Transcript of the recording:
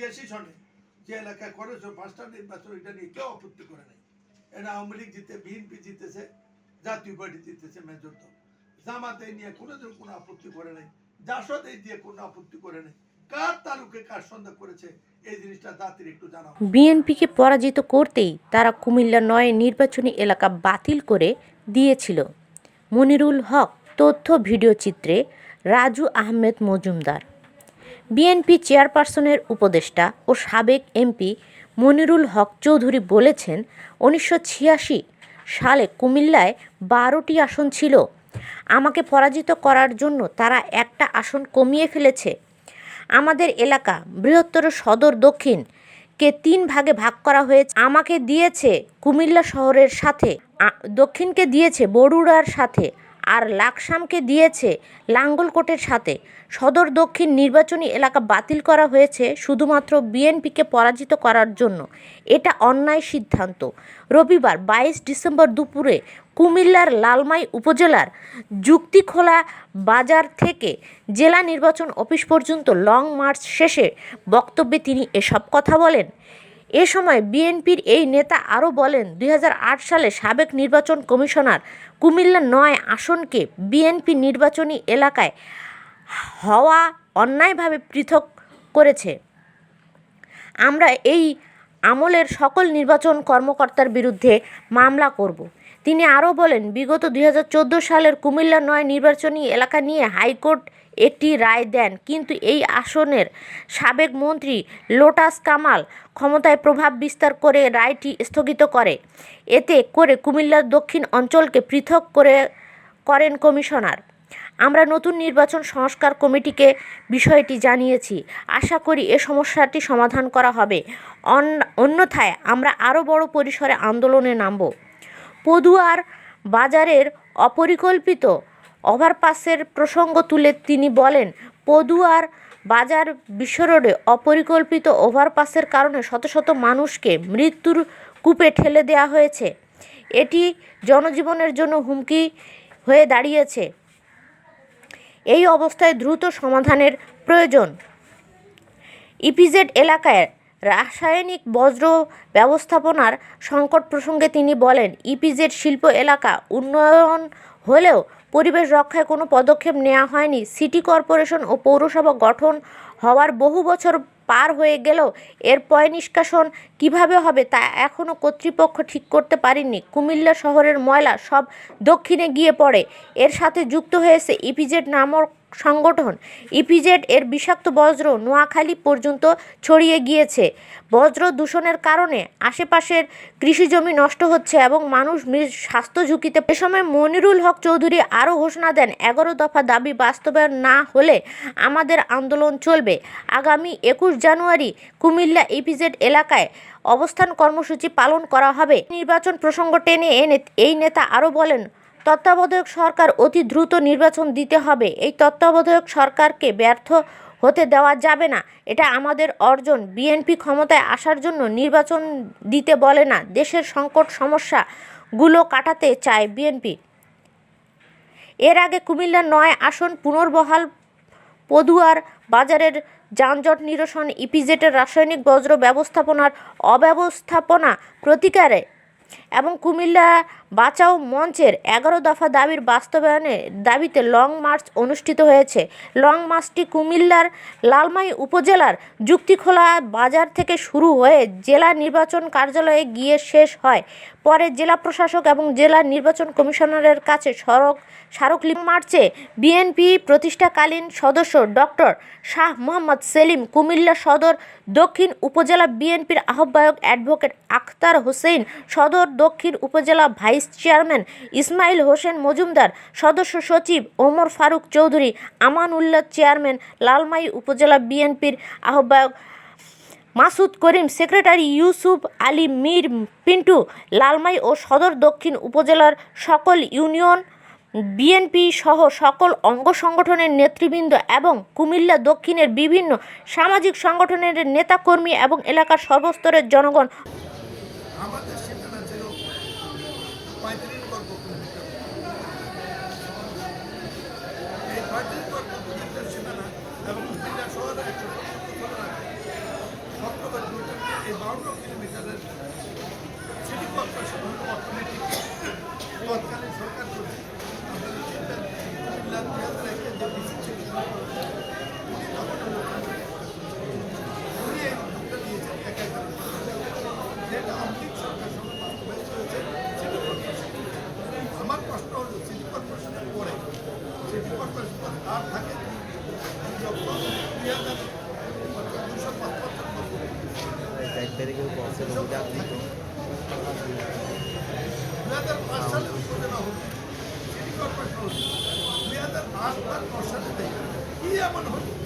ছিয়াশি সনে যে এলাকায় করেছে পাঁচটা নির্বাচন, এটা নিয়ে কেউ আপত্তি করে নাই। এটা আওয়ামী লীগ জিতে বিএনপি জিতেছে, জাতীয় পার্টি জিতেছে, মেজর দল। জামাত নিয়ে কোনোদিন কোনো আপত্তি করে নাই, জাসদ এই দিয়ে কোনো আপত্তি করে নাই। কার তালুকে কার সন্দেহ করেছে, এই জিনিসটা জাতির একটু জানাও। বিএনপিকে পরাজিত করতেই তারা কুমিল্লা নয় নির্বাচনী এলাকা বাতিল করে দিয়েছিল। মনিরুল হক তথ্য ভিডিও চিত্রে রাজু আহমেদ মজুমদার। বিএনপি চেয়ারপারসনের উপদেষ্টা ও সাবেক এমপি মনিরুল হক চৌধুরী বলেছেন, উনিশশো ছিয়াশি সালে কুমিল্লায় বারোটি আসন ছিল। আমাকে পরাজিত করার জন্য তারা একটা আসন কমিয়ে ফেলেছে। আমাদের এলাকা বৃহত্তর সদর দক্ষিণ, কে তিন ভাগে ভাগ করা হয়েছে। আমাকে দিয়েছে কুমিল্লা শহরের সাথে দক্ষিণকে দিয়েছে বরুড়ার সাথে আর লাকসামকে দিয়েছে লাঙ্গলকোটের সাথে। সদর দক্ষিণ নির্বাচনী এলাকা বাতিল করা হয়েছে শুধুমাত্র বিএনপিকে পরাজিত করার জন্য। এটা অন্যায় সিদ্ধান্ত। রবিবার বাইশ ডিসেম্বর দুপুরে কুমিল্লার লালমাই উপজেলার যুক্তিখোলা বাজার থেকে জেলা নির্বাচন অফিস পর্যন্ত লং মার্চ শেষে বক্তব্যে তিনি এসব কথা বলেন। এ সময় বিএনপির এই নেতা আরও বলেন, দুই হাজার আট সালে সাবেক নির্বাচন কমিশনার কুমিল্লা নয় আসনকে বিএনপি নির্বাচনী এলাকায় হওয়া অন্যায়ভাবে পৃথক করেছে। আমরা এই আমলের সকল নির্বাচন কর্মকর্তার বিরুদ্ধে মামলা করব। তিনি আরও বলেন, বিগত দুই হাজার চোদ্দ সালের কুমিল্লা নয় নির্বাচনী এলাকা নিয়ে হাইকোর্ট একটি রায় দেন। কিন্তু এই আসনের সাবেক মন্ত্রী লোটাস কামাল ক্ষমতায় প্রভাব বিস্তার করে রায়টি স্থগিত করে। এতে করে কুমিল্লার দক্ষিণ অঞ্চলকে পৃথক করে করেন কমিশনার। আমরা নতুন নির্বাচন সংস্কার কমিটিকে বিষয়টি জানিয়েছি। আশা করি এ সমস্যাটি সমাধান করা হবে। অন্যথায় আমরা আরও বড় পরিসরে আন্দোলনে নামব। পদুয়ার বাজারের অপরিকল্পিত ওভারপাসের প্রসঙ্গ তুলে তিনি বলেন, পদুয়ার বাজার বিশ্ব রোডে অপরিকল্পিত ওভারপাসের কারণে শত শত মানুষকে মৃত্যুর কূপে ঠেলে দেওয়া হয়েছে। এটি জনজীবনের জন্য হুমকি হয়ে দাঁড়িয়েছে। এই অবস্থায় দ্রুত সমাধানের প্রয়োজন। ইপিজেড এলাকায় রাসায়নিক বজ্র ব্যবস্থাপনার সংকট প্রসঙ্গে তিনি বলেন, ইপিজেড শিল্প এলাকা উন্নয়ন হলেও পরিবেশ রক্ষায় কোনো পদক্ষেপ নেওয়া হয়নি। সিটি কর্পোরেশন ও পৌরসভা গঠন হওয়ার বহু বছর পার হয়ে গেলেও এর পয় নিষ্কাশন কীভাবে হবে তা এখনও কর্তৃপক্ষ ঠিক করতে পারেনি। কুমিল্লা শহরের ময়লা সব দক্ষিণে গিয়ে পড়ে। এর সাথে যুক্ত হয়েছে ইপিজেড নামক সংগঠন। ইপিজেড এর বিষাক্ত বজ্র নোয়াখালী পর্যন্ত ছড়িয়ে গিয়েছে। বজ্র দূষণের কারণে আশেপাশের কৃষিজমি নষ্ট হচ্ছে এবং মানুষ স্বাস্থ্য ঝুঁকিতে এ সময় মনিরুল হক চৌধুরী আরও ঘোষণা দেন, এগারো দফা দাবি বাস্তবায়ন না হলে আমাদের আন্দোলন চলবে। আগামী একুশ জানুয়ারি কুমিল্লা ইপিজেড এলাকায় অবস্থান কর্মসূচি পালন করা হবে। নির্বাচন প্রসঙ্গ টেনে এনে এই নেতা আরও বলেন তত্ত্বাবধায়ক সরকার অতি দ্রুত নির্বাচন দিতে হবে। এই তত্ত্বাবধায়ক সরকারকে ব্যর্থ হতে দেওয়া যাবে না। এটা আমাদের অর্জন। বিএনপি ক্ষমতায় আসার জন্য নির্বাচন দিতে বলে না। দেশের সংকট সমস্যাগুলো কাটাতে চায় বিএনপি। এর আগে কুমিল্লার নয় আসন পুনর্বহাল পদুয়ার বাজারের যানজট নিরসন ইপিজেটের রাসায়নিক বজ্র ব্যবস্থাপনার অব্যবস্থাপনা প্রতিকারে এবং কুমিল্লা বাঁচাও মঞ্চের এগারো দফা দাবির বাস্তবায়নে দাবিতে লং মার্চ অনুষ্ঠিত হয়েছে। লং মার্চটি কুমিল্লার লালমাই উপজেলার যুক্তিখোলা বাজার থেকে শুরু হয়ে জেলা নির্বাচন কার্যালয়ে গিয়ে শেষ হয়। পরে জেলা প্রশাসক এবং জেলা নির্বাচন কমিশনারের কাছে সড়ক স্মারকলিপি মার্চে বিএনপি প্রতিষ্ঠাকালীন সদস্য ডক্টর শাহ মোহাম্মদ সেলিম, কুমিল্লা সদর দক্ষিণ উপজেলা বিএনপির আহ্বায়ক অ্যাডভোকেট আখতার হোসেন, সদর দক্ষিণ উপজেলা ভাইস চেয়ারম্যান ইসমাইল হোসেন মজুমদার, সদস্য সচিব ওমর ফারুক চৌধুরী, আমানুল্লাহ চেয়ারম্যান লালমাই উপজেলা বিএনপির আহ্বায়ক মাসুদ করিম, সেক্রেটারি ইউসুফ আলী মীর পিন্টু, লালমাই ও সদর দক্ষিণ উপজেলার সকল ইউনিয়ন বিএনপি সহ সকল অঙ্গ সংগঠনের নেতৃবৃন্দ এবং কুমিল্লা দক্ষিণের বিভিন্ন সামাজিক সংগঠনের নেতাকর্মী এবং এলাকার সর্বস্তরের জনগণ। পঁয়ত্রিশ বর্গ কিলোমিটার। এই পঁয়ত্রিশ বর্গ কিলোমিটার সীমানা এবং জেলা শহর একশো সত্তর এই বাউন্ন কিলোমিটারের সিটি কর্পোরেশন হল অর্থনৈতিক তৎকালীন সরকার কর্তৃক। আমাদের চিন্তা আর থাকে এক তারিখে পৌঁছে দু হাজার পাঁচ সালে উপজেলা হল সিটি কর্পোরেশন হল দুই হাজার আট বা ন সালে কি এমন হলো